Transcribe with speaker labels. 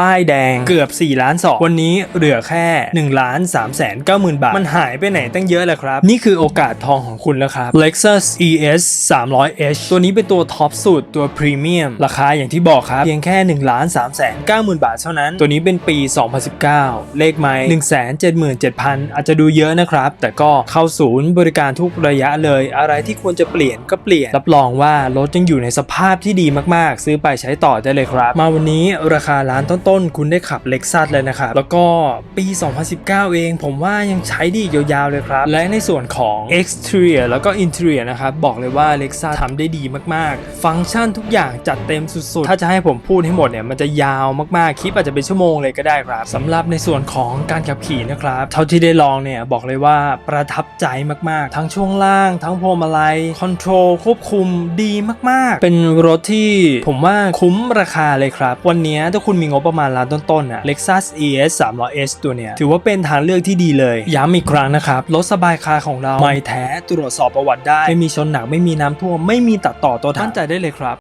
Speaker 1: ป้ายแดงเกือบ 4 ล้านสองวันนี้เหลือแค่ 1 ล้าน3แสน9หมื่นบาท มันหายไปไหนตั้งเยอะเลยครับ นี่คือโอกาสทองของคุณแล้วครับ Lexus ES 300h ตัวนี้เป็นตัวท็อปสุดตัวพรีเมียมราคาอย่างที่บอกครับ เพียงแค่1ล้าน3แสน9หมื่นบาทเท่านั้น ตัวนี้เป็นปี 2019 เลขไม้1 7 7 0 0 0 อาจจะดูเยอะนะครับ แต่ก็เข้าศูนย์บริการทุกระยะเลย อะไรที่ควรจะเปลี่ยนก็เปลี่ยน รับรองว่ารถยังอยู่ในสภาพที่ดีมากๆ ซื้อไปใช้ต่อได้เลยครับ มาวันนี้ราคาล้านต้นๆคุณได้ขับเล็กซัสเลยนะครับแล้วก็ปี 2019 เองผมว่ายังใช้ดียาวๆเลยครับ และในส่วนของ exterior แล้วก็ interior นะครับบอกเลยว่า Lexus ทำได้ดีมากๆ ฟังก์ชันทุกอย่างจัดเต็มสุดๆ ถ้าจะให้ผมพูดให้หมดเนี่ยมันจะยาวมากๆ คลิปอาจจะเป็นชั่วโมงเลยก็ได้ครับสำหรับในส่วนของการขับขี่นะครับเท่าที่ได้ลองเนี่ยบอกเลยว่าประทับใจมากๆ ทั้งช่วงล่าง ทั้งพวงมาลัยคอนโทรลควบคุมดีมากๆ เป็นรถที่ผมว่าคุ้มราคาเลยครับ วันนี้ถ้าคุณมีงบประมาณล้านต้นๆน่ะ Lexus ES 300S ตัวเนี้ยถือว่าเป็นทางเลือกที่ดีเลย ย้ำอีกครั้งนะครับ รถสบายคาของเรา ไม่แท้ตรวจสอบประวัติได้ ไม่มีชนหนักไม่มีน้ำท่วม ไม่มีตัดต่อตัวถังมั่นใจได้เลยครับ